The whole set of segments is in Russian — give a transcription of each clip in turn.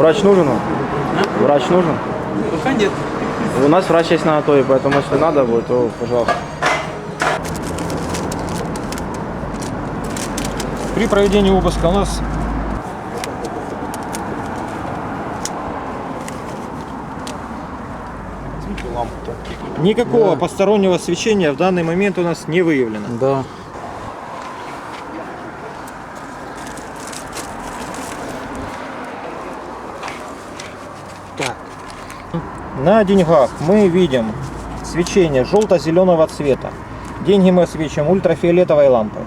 Врач нужен? вам? Врач нужен? Пока нет. У нас врач есть на Анатолии, поэтому если надо будет, то пожалуйста. При проведении обыска у нас никакого постороннего свечения в данный момент у нас не выявлено. Да. На деньгах мы видим свечение желто-зеленого цвета. Деньги мы освещаем ультрафиолетовой лампой.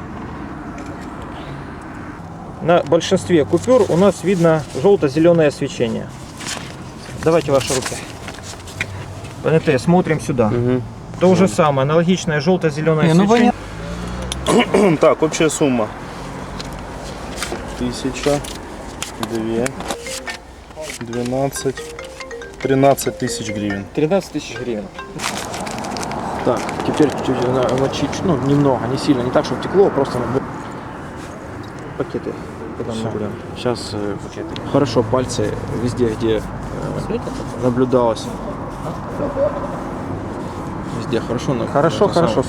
На большинстве купюр у нас видно желто-зеленое свечение. Давайте ваши руки. ПНТ, смотрим сюда. То же самое, аналогичное желто-зеленое ну свечение. Так, общая сумма. Тысяча, две, двенадцать, тринадцать тысяч гривен. 13 тысяч гривен. Так, теперь чуть-чуть намочить, ну, немного, не сильно, не так, чтобы текло, а просто на Пакеты. Куда мы Всё. будем? Сейчас хорошо пальцы везде, где э, наблюдалось. Везде хорошо. но- Хорошо, хорошо.